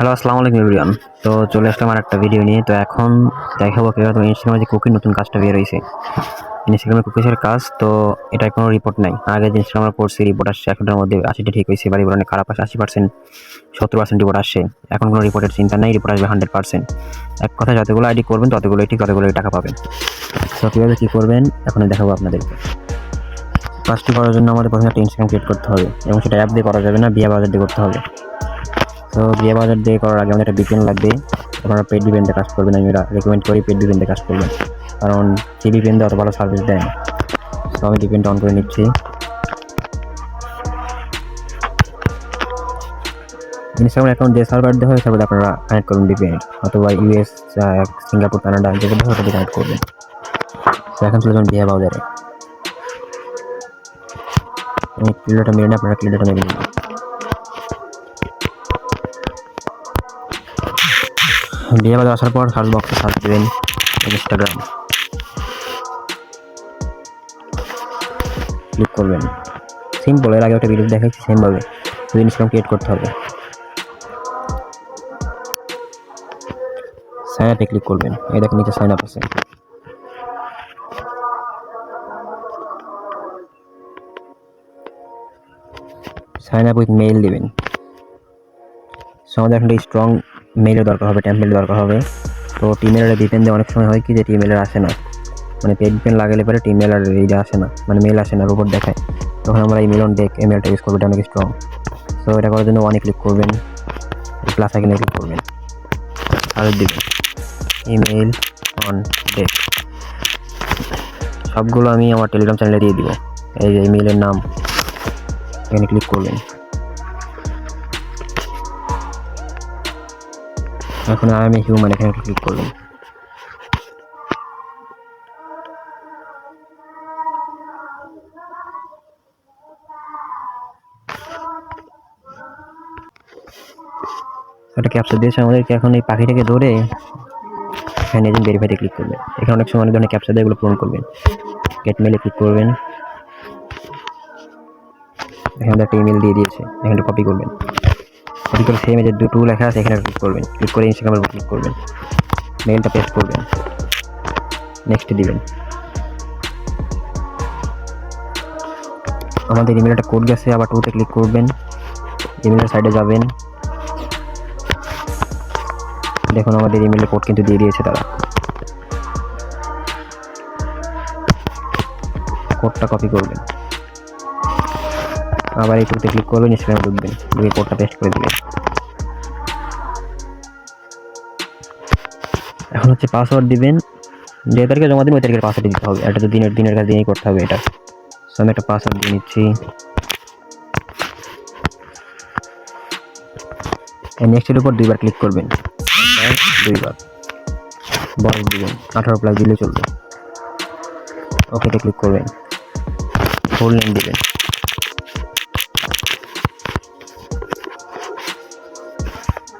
Hello আসসালামু আলাইকুম everyone তো চলে আসলাম আর একটা ভিডিও নিয়ে। তো এখন দেখাবো কীভাবে তোমার ইনস্টাগ্রামে যে কুকির নতুন কাজটা বের হয়েছে ইনস্টাগ্রামে কুকিসের কাজ, তো এটা কোনো রিপোর্ট নাই। আগে যে ইনস্টাগ্রামে করছি রিপোর্ট আসছে, এখনটার মধ্যে আশিটা ঠিক হয়েছে বাড়ি অনেক খারাপ আসে, আশি পার্সেন্ট সত্তর পার্সেন্ট রিপোর্ট আসছে এখন কোনো রিপোর্টের চিন্তা নেই রিপোর্ট আসবে হান্ড্রেড পার্সেন্ট এক কথা যতগুলো আইডি করবেন, ততগুলোই ঠিক, ততগুলোই টাকা পাবেন। তো কীভাবে কী করবেন, এখন দেখাবো আপনাদেরকে। কাজটি করার জন্য আমাদের প্রথমে একটা ইনস্টাগ্রাম ক্রিয়েট করতে হবে। এবং সেটা অ্যাপ দিয়ে করা যাবে না, বিয়া বাজার দিয়ে করতে হবে। তো বিয়ে বাজার দিয়ে করার আগে আমাদের একটা বিপিএন লাগবে। আপনারা পেড বিপিএনতে কাজ করবেন আমি রেকমেন্ড করি পেড বিপিএনতে কাজ করবেন কারণ সেই বিপিএনতে অত ভালো সার্ভিস দেয় না। তো আমি বিপিএনটা অন করে নিচ্ছি। ইনস্টাগ্রাম অ্যাকাউন্ট যে সার্ভার দেওয়া হয় সার্ভার আপনারা কানেক্ট করুন বিপিএন অথবা ইউএস সিঙ্গাপুর কানাডা যেগুলো হয় ওটাতে কানেক্ট করবেন তো এখন চলে যাবেন বিয়ে বাজারে। আমি ক্লিডাটা মেরে আপনারা ক্লিডাটা মেরে নিন। বাজার আসার পর সার্চ বক্সে সার্চ দেবেন ইনস্টাগ্রাম ক্লিক করবেন। সিম্পল এর আগে একটা ভিডিও দেখাচ্ছি সেমভাবে শুধু ইনস্টাগ্রাম ক্রিয়েট করতে হবে। সাইন আপে ক্লিক করবেন। এই দেখেন, নিচে সাইন আপ আছে। সাইন আপ উইথ মেইল দিবেন। সো আমাদের এখন স্ট্রং মেইলের দরকার হবে টেম্পলেট দরকার হবে। তো টিমেলের ডিপেন্ডে অনেক সময় হয় কি যে টিমেলের আসে না। মানে পেন লাগালে পরে টিমেল আর এইটা আসে না। মানে মেল আসে না রোবট দেখায়। তখন আমরা এই মেলন ডেক এমেলটা ইউজ করব, এটা অনেক স্ট্রং সো এটা করার জন্য ওয়ানে ক্লিক করবেন। প্লাস আইকনে ক্লিক করবেন। আর দিবেন ইমেল অন ডেক সবগুলো আমি আমার টেলিগ্রাম চ্যানেলে দিয়ে দিব। এই যে ইমেলের নাম, এখানে ক্লিক করবেন। এখন আমি হিউম্যান এখানে ক্লিক করবেন একটা ক্যাপচার দিয়েছে আমাদেরকে এখন এই পাখিটাকে ধরে এখানে এজেন্ট ভেরিফাইতে ক্লিক করবেন এখানে অনেক সময় অনেক ধরনের ক্যাপচার দিয়ে, এগুলো পূরণ করবেন। গেট মেলে ক্লিক করবেন। এখানে একটা ইমেল দিয়ে দিয়েছে, এখানে কপি করবেন। করে সেম যে দুটো লেখা আছে, এখানে ক্লিক করবেন। ক্লিক করে ইনস্টাগ্রামের উপর ক্লিক করবেন। মেলটা পেস্ট করবেন। নেক্সট দিবেন। আমাদের ইমেলটা কোড গেছে, আবার টুতে ক্লিক করবেন। ইমেলের সাইডে যাবেন। দেখুন, আমাদের ইমেলের কোড কিন্তু দিয়ে দিয়েছে তারা। কোডটা কপি করবেন। আবার এই টুতে ক্লিক করবেন ইনস্টাগ্রামে ঢুকবেন ঢুকে কোডটা পেস্ট করে দিবেন এখন হচ্ছে পাসওয়ার্ড দিবেন। যে তারিখে জমা দিন ওই তারিখের পাসওয়ার্ড দিতে হবে। এটা তো দিনের দিনের কাজ দিনেই করতে হবে এটা। সো আমি একটা পাসওয়ার্ড দিয়ে নিচ্ছি। নেক্সটের উপর দুইবার ক্লিক করবেন। দুইবার বয়স দিবেন, আঠারো প্লাস দিলে চলবে। ওকেতে ক্লিক করবেন। ফুল নেম দিবেন।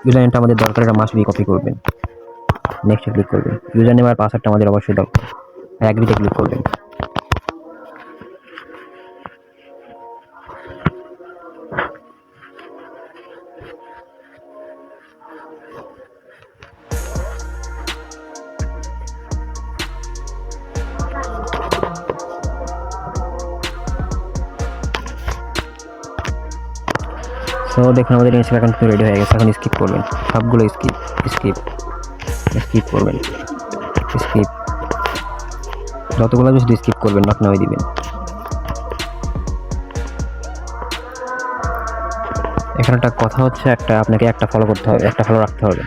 ইউজার নেমটা আমাদের দরকার এটা মাস্ট বি কপি করবেন। নেক্সটে ক্লিক করবেন। ইউজার নেম আর পাসওয়ার্ডটা আমাদের অবশ্যই দরকার। অ্যাগ্রিতে ক্লিক করবেন। সো দেখুন, আমাদের ইনস্টাগ্রাম অ্যাকাউন্ট রেডি হয়ে গেছে। এখন স্কিপ করবেন। সবগুলো স্কিপ স্কিপ স্কিপ করবেন। স্কিপ যতগুলো শুধু স্কিপ করবেন নট নামে দিবেন। এখানে একটা কথা হচ্ছে, একটা আপনাকে একটা ফলো করতে হবে, একটা ফলো রাখতে হবে।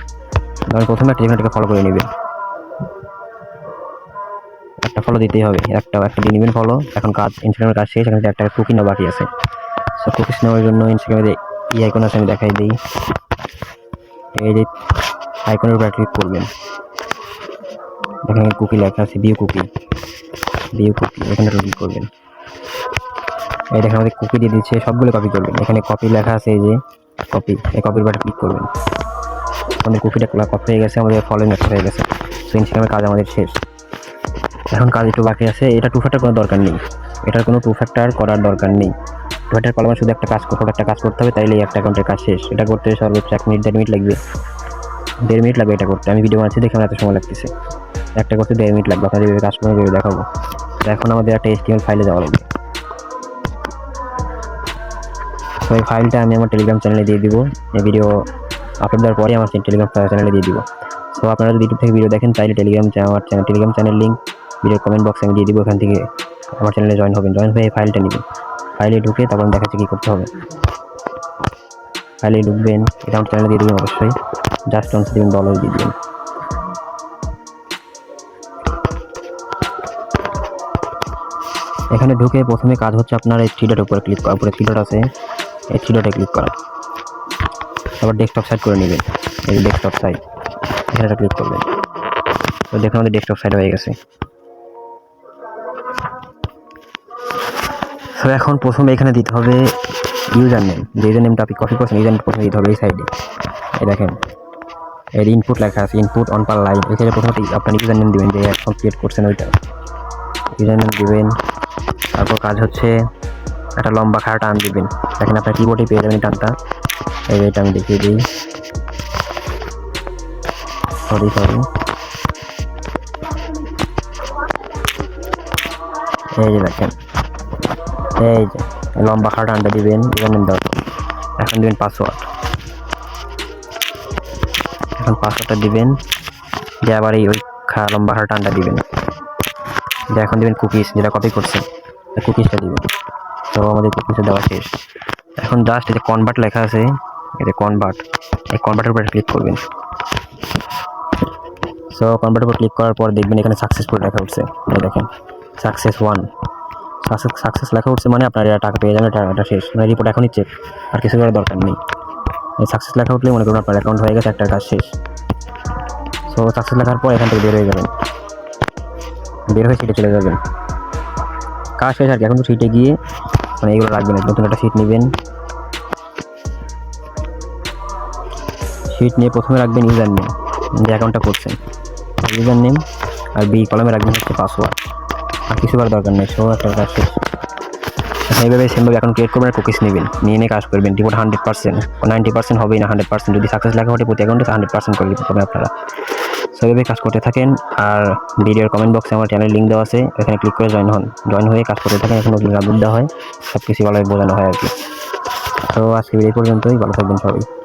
ধরেন প্রথমে একটা যেখানে ফলো করে নেবেন। একটা ফলো দিতেই হবে। একটা একটা দিয়ে নেবেন ফলো এখন কাজ ইনস্টাগ্রামের কাজ শেষ, এখানে একটা কুকি নেওয়া বাকি আছে। সো কুকিস নেওয়ার জন্য ইনস্টাগ্রামে ই আইকন আছে, আমি দেখাই দিই। এই যে আইকনের উপর ক্লিক করবেন। এখানে কুকি লেখা আছে বিউ কুকি। বিউ কুকি, এখানে ক্লিক করবেন। এই দেখেন আমাদের কুকি দিয়ে দিচ্ছে, সবগুলো কপি করবেন। এখানে কপি লেখা আছে, এই যে কপি এই কপির বাটে ক্লিক করবেন। আমাদের কুকিটা কপি হয়ে গেছে, আমাদের ফলোইং একটা হয়ে গেছে। সো ইনস্টাগ্রামের কাজ আমাদের শেষ। এখন কাজ একটু বাকি আছে, এটা টু ফ্যাক্টর কোনো দরকার নেই। এটার কোনো টু ফ্যাক্টর করার দরকার নেই। ইনভার্টার কলমে শুধু একটা কাজ ছোটো একটা কাজ করতে হবে তাইলে একটা অ্যাকাউন্টের কাজ শেষ। এটা করতে সর্বোচ্চ এক মিনিট, দেড় মিনিট লাগবে। দেড় মিনিট লাগবে এটা করতে। আমি ভিডিও বানাচ্ছি, দেখে আমার এত সময় লাগতেছে। একটা করতে দেড় মিনিট লাগবে, আপনাদের কাজ করে যেভাবে দেখাবো। এখন আমাদের একটা এসটিএমএল ফাইলে যাওয়া লাগবে। তো এই ফাইলটা আমি আমার টেলিগ্রাম চ্যানেলে দিয়ে দিব। এই ভিডিও আপলোড দেওয়ার পরে আমার টেলিগ্রাম চ্যানেলে দিয়ে দিব। সো আপনারা যদি ইউটিউব থেকে ভিডিও দেখেন তাহলে টেলিগ্রাম আমার channel Telegram channel link video comment বক্সে আমি দিয়ে দিব। ওখান থেকে আমার চ্যানেলে জয়েন হবেন। জয়েন হয়ে এই ফাইলটা নেবেন। ফাইলে ঢুকে তখন দেখাচ্ছে কী করতে হবে। ফাইলে ঢুকবেন, এটা আমার চ্যানেলে দিয়ে দেবেন অবশ্যই। জাস্ট অনস দেবেন ডলার দিয়ে দেবেন। এখানে ঢুকে প্রথমে কাজ হচ্ছে আপনার এই থ্রি উপরে ক্লিক করা, উপরে থ্রি আছে, এই থ্রি ক্লিক করা। তারপর ডেস্কটপ সাইড করে নেবেন, এই ডেস্কটপ সাইড এখানে ক্লিক করবেন। তো দেখুন আমাদের ডেস্কটপ সাইড হয়ে গেছে। তো এখন প্রথমে এখানে দিতে হবে ইউজার নেম যে ইউজার নেমটা আপনি কপি করছেন ইউজার নেম প্রথমে দিতে হবে এই সাইডে এই দেখেন, এর ইনপুট লেখা আছে ইনপুট অন পার লাইন এখানে প্রথমে আপনার ইউজার নেম দেবেন, যে এখন ক্রিয়েট করছেন ওইটা। ইউজার নেম দেবেন, তারপর কাজ হচ্ছে একটা লম্বা খাড়া টান দিবেন। দেখেন আপনার কিবোর্ডে পেয়ে যাবেন টানটা। এই এটা আমি দেখিয়ে দিই। সরি সরি এই যে দেখেন। এই যে, লম্বা খাড়া টানটা দিবেন ইউজার নেম এখন দিবেন পাসওয়ার্ড এখন পাসওয়ার্ডটা দিবেন, দিয়ে আবার এই ওই লম্বা খাড়া টানটা দিবেন। দিয়ে এখন দিবেন কুকিজ যেটা কপি করছেন কুকিজটা দিবেন। তো আমাদের কুকিজটা দেওয়া শেষ। এখন জাস্ট এই যে কনভার্ট লেখা আছে যে কনভার্ট এই কনভার্টের উপরে ক্লিক করবেন। সো কনভার্টের উপর ক্লিক করার পর দেখবেন এখানে সাকসেসফুল লেখা উঠছে। দেখেন সাকসেস ওয়ান সাকসেস সাকসেস লেখা উঠছে মানে আপনার টাকা পেয়ে যাবেন এটা এটা শেষ। মানে রিপোর্ট এখনই চেক আর কিছু করার দরকার নেই। সাকসেস লেখা উঠলে মনে করুন আপনার অ্যাকাউন্ট হয়ে গেছে, একটা কাজ শেষ। সো সাকসেস লেখার পর এখান থেকে বের হয়ে যাবেন। বের হয়ে সিটে চলে যাবেন। কাজ শেষ আর কি, এখন তো সিটে গিয়ে মানে এগুলো রাখবেন, নতুন একটা সিট নেবেন। সিট নিয়ে প্রথমে রাখবেন ইউজার নেম যে অ্যাকাউন্টটা করছেন। ইউজার নেম আর বি কলমে রাখবেন হচ্ছে পাসওয়ার্ড আর কিছু করার দরকার নেই সো একটা কাজ শেষ এইভাবে সেমভাবে এখন ক্রিয়েট করবেন কুকিস নেবেন। নিয়ে নিয়ে কাজ করবেন report hundred percent ninety percent হবেই না হান্ড্রেড পার্সেন্ট যদি সাকসেস লেখা ওঠে প্রতি অ্যাকাউন্টে হান্ড্রেড পার্সেন্ট করে দিতে হবে আপনারা। সো এইভাবে কাজ করতে থাকেন। আর ভিডিওর কমেন্ট বক্সে আমার চ্যানেল লিঙ্ক দেওয়া আছে। এখানে ক্লিক করে জয়েন হন। জয়েন হয়ে কাজ করতে থাকেন। এখন আপডেট দেওয়া হয়। সব কিছু ভালোভাবে বোঝানো হয় আর কি। তো, আজকে এই পর্যন্তই। ভালো থাকবেন সবাই।